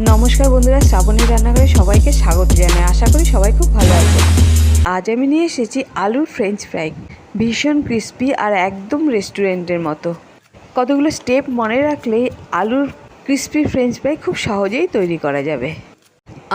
নমস্কার বন্ধুরা, শ্রাবণী রান্নাঘরে সবাইকে স্বাগত জানাই। আশা করি সবাই খুব ভালো আছে। আজ আমি নিয়ে এসেছি আলুর ফ্রেঞ্চ ফ্রাই ভীষণ ক্রিস্পি আর একদম রেস্টুরেন্টের মতো। কতগুলো স্টেপ মনে রাখলে আলুর ক্রিস্পি ফ্রেঞ্চ ফ্রাই খুব সহজেই তৈরি করা যাবে।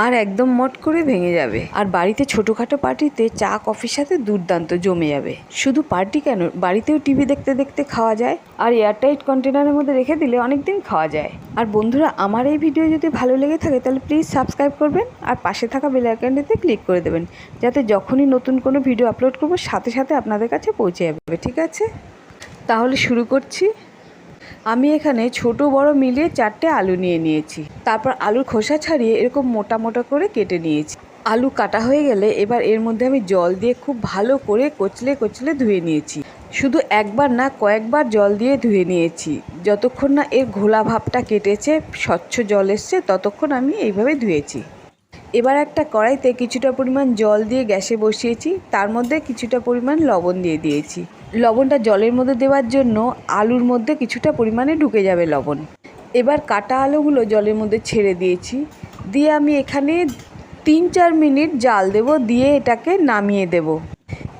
আর একদম মট করে ভেঙে যাবে। আর বাড়িতে ছোটোখাটো পার্টিতে চা, কফির সাথে দুর্দান্ত জমে যাবে। শুধু পার্টি কেন? বাড়িতেও টিভি দেখতে দেখতে খাওয়া যায়। আর এয়ারটাইট কন্টেনারের মধ্যে রেখে দিলে অনেক দিন খাওয়া যায়। আর বন্ধুরা, আমার এই ভিডিও যদি ভালো লেগে থাকে, তাহলে প্লিজ সাবস্ক্রাইব করবেন আর পাশে থাকা বেল আইকনটিতে ক্লিক করে দেবেন। যাতে যখনই নতুন কোনো ভিডিও আপলোড করব, সাথে সাথে আপনাদের কাছে পৌঁছে যাবে। ঠিক আছে? তাহলে শুরু করছি। আমি এখানে ছোট বড় মিলিয়ে চারটে আলু নিয়ে নিয়েছি। তারপর আলুর খোসা ছাড়িয়ে এরকম মোটা মোটা করে কেটে নিয়েছি। আলু কাটা হয়ে গেলে এবার এর মধ্যে আমি জল দিয়ে খুব ভালো করে কচলে কচলে ধুয়ে নিয়েছি। শুধু একবার না, কয়েকবার জল দিয়ে ধুয়ে নিয়েছি। যতক্ষণ না এর ঘোলা ভাবটা কেটেছে, স্বচ্ছ জল এসছে, ততক্ষণ আমি এইভাবে ধুয়েছি। এবার একটা কড়াইতে কিছুটা পরিমাণ জল দিয়ে গ্যাসে বসিয়েছি। তার মধ্যে কিছুটা পরিমাণ লবণ দিয়ে দিয়েছি। লবণটা জলের মধ্যে দেওয়ার জন্য আলুর মধ্যে কিছুটা পরিমাণে ঢুকে যাবে লবণ। এবার কাটা আলুগুলো জলের মধ্যে ছেড়ে দিয়েছি। দিয়ে আমি এখানে তিন চার মিনিট জাল দেব, দিয়ে এটাকে নামিয়ে দেব।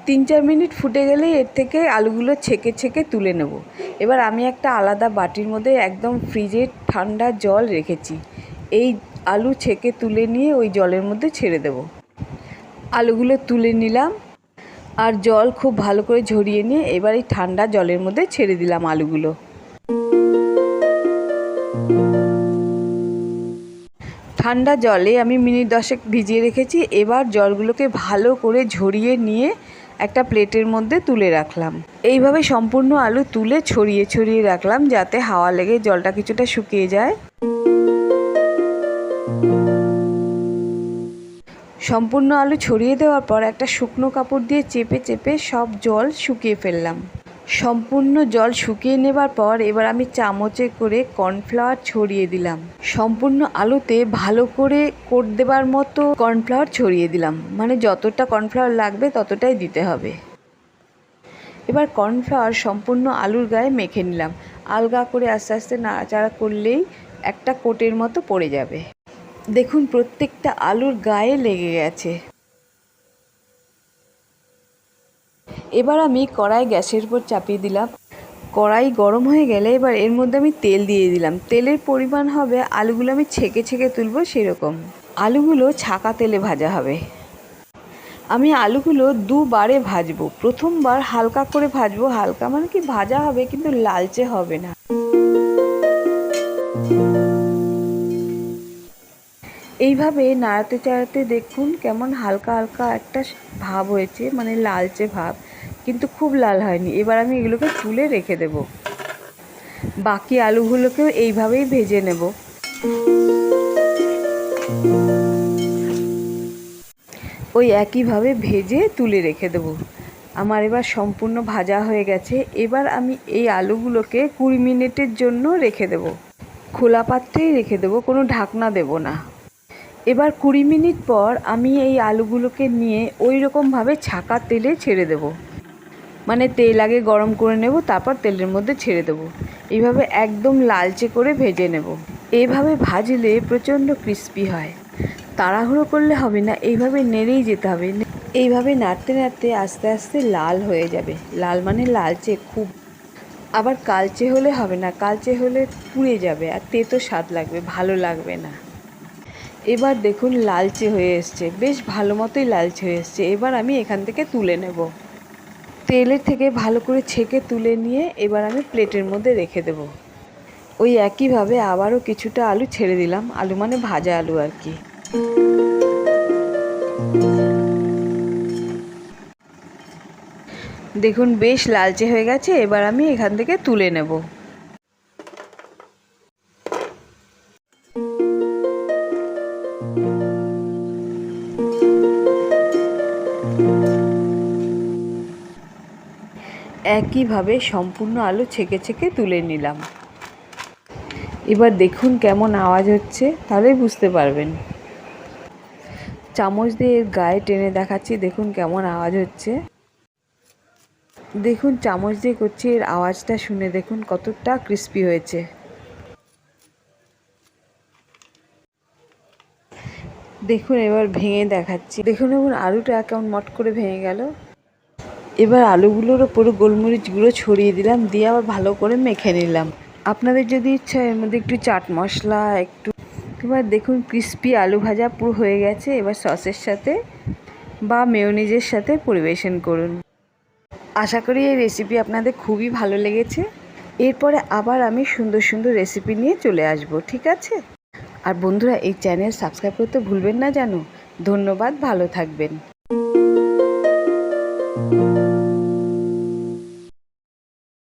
তিন চার মিনিট ফুটে গেলে এর থেকে আলুগুলো ছেঁকে ছেঁকে তুলে নেব। এবার আমি একটা আলাদা বাটির মধ্যে একদম ফ্রিজে ঠান্ডা জল রেখেছি। এই আলু ছেঁকে তুলে নিয়ে ওই জলের মধ্যে ছেড়ে দেব। আলুগুলো তুলে নিলাম। আর জল খুব ভালো করে ঝরিয়ে নিয়ে এবার এই ঠান্ডা জলের মধ্যে ছেড়ে দিলাম আলুগুলো। ঠান্ডা জলে আমি মিনিট দশেক ভিজিয়ে রেখেছি, এবার জলগুলোকে ভালো করে ঝরিয়ে নিয়ে একটা প্লেটের মধ্যে তুলে রাখলাম। এইভাবে সম্পূর্ণ আলু তুলে ছড়িয়ে ছড়িয়ে রাখলাম যাতে হাওয়া লেগে জলটা কিছুটা শুকিয়ে যায়। সম্পূর্ণ আলু ছড়িয়ে দেওয়ার পর একটা শুকনো কাপড় দিয়ে চেপে চেপে সব জল শুকিয়ে ফেললাম। সম্পূর্ণ জল শুকিয়ে নেবার পর এবার আমি চামচে করে কর্নফ্লাওয়ার ছড়িয়ে দিলাম। সম্পূর্ণ আলুতে ভালো করে কোট দেবার মতো কর্নফ্লাওয়ার ছড়িয়ে দিলাম। মানে যতটা কর্নফ্লাওয়ার লাগবে ততটাই দিতে হবে। এবার কর্নফ্লাওয়ার সম্পূর্ণ আলুর গায়ে মেখে নিলাম। আলগা করে আস্তে আস্তে নাড়াচাড়া করলেই একটা কোটের মতো পড়ে যাবে। দেখুন, প্রত্যেকটা আলুর গায়ে লেগে গেছে। এবার আমি কড়াই গ্যাসের উপর চাপিয়ে দিলাম। কড়াই গরম হয়ে গেলে এবার এর মধ্যে আমি তেল দিয়ে দিলাম। তেলের পরিমাণ হবে, আলুগুলো আমি ছেঁকে ছেঁকে তুলবো সেরকম। আলুগুলো ছাকা তেলে ভাজা হবে। আমি আলুগুলো দুবারে ভাজবো। প্রথমবার হালকা করে ভাজবো। হালকা মানে কি, ভাজা হবে কিন্তু লালচে হবে না। এইভাবে নাড়াতে চাড়াতে দেখুন কেমন হালকা হালকা একটা ভাব হয়েছে মানে লালচে ভাব। কিন্তু খুব লাল হয়নি। এবার আমি এগুলোকে তুলে রেখে দেব। বাকি আলুগুলোকেও এইভাবেই ভেজে নেব। ওই একইভাবে ভেজে তুলে রেখে দেবো। আমার এবার সম্পূর্ণ ভাজা হয়ে গেছে। এবার আমি এই আলুগুলোকে কুড়ি মিনিটের জন্য রেখে দেব। খোলা পাত্রেই রেখে দেবো, কোনো ঢাকনা দেব না। এবার কুড়ি মিনিট পর আমি এই আলুগুলোকে নিয়ে ওই রকমভাবে ছাকা তেলে ছেড়ে দেব। মানে তেল আগে গরম করে নেব, তারপর তেলের মধ্যে ছেড়ে দেবো। এইভাবে একদম লালচে করে ভেজে নেব। এইভাবে ভাজলে প্রচণ্ড ক্রিস্পি হয়। তাড়াহুড়ো করলে হবে না, এইভাবে নেড়েই যেতে হবে। এইভাবে নাড়তে নাড়তে আস্তে আস্তে লাল হয়ে যাবে। লাল মানে লালচে, খুব। আবার কালচে হলে হবে না, কালচে হলে পুড়ে যাবে, আর তেতো স্বাদ লাগবে, ভালো লাগবে না। এবার দেখুন লালচে হয়ে এসছে। বেশ ভালো মতোই লালচে হয়ে এসছে। এবার আমি এখান থেকে তুলে নেব। তেলের থেকে ভালো করে ছেঁকে তুলে নিয়ে এবার আমি প্লেটের মধ্যে রেখে দেব। ওই একইভাবে আবারও কিছুটা আলু ছেড়ে দিলাম। আলু মানে ভাজা আলু আর কি। দেখুন বেশ লালচে হয়ে গেছে। এবার আমি এখান থেকে তুলে নেব। একইভাবে সম্পূর্ণ আলু ছেঁকে ছেঁকে তুলে নিলাম। এবার দেখুন কেমন আওয়াজ হচ্ছে, তাহলেই বুঝতে পারবেন। চামচ দিয়ে এর গায়ে টেনে দেখাচ্ছি, দেখুন কেমন আওয়াজ হচ্ছে। দেখুন চামচ দিয়ে করছি এর আওয়াজটা শুনে, দেখুন কতটা ক্রিস্পি হয়েছে। দেখুন এবার ভেঙে দেখাচ্ছি। দেখুন এখন আলুটা কেমন মট করে ভেঙে গেল। এবার আলুগুলোর ওপর গোলমরিচ গুঁড়ো ছড়িয়ে দিলাম, দিয়ে আবার ভালো করে মেখে নিলাম। আপনাদের যদি ইচ্ছা, এর মধ্যে একটু চাট মশলা, একটু এবার দেখুন ক্রিস্পি আলু ভাজা পুরো হয়ে গেছে। এবার সসের সাথে বা মেয়োনিজের সাথে পরিবেশন করুন। আশা করি এই রেসিপি আপনাদের খুবই ভালো লেগেছে। এরপরে আবার আমি সুন্দর সুন্দর রেসিপি নিয়ে চলে আসব, ঠিক আছে? আর বন্ধুরা, এই চ্যানেল সাবস্ক্রাইব করতে ভুলবেন না জানো? ধন্যবাদ, ভালো থাকবেন।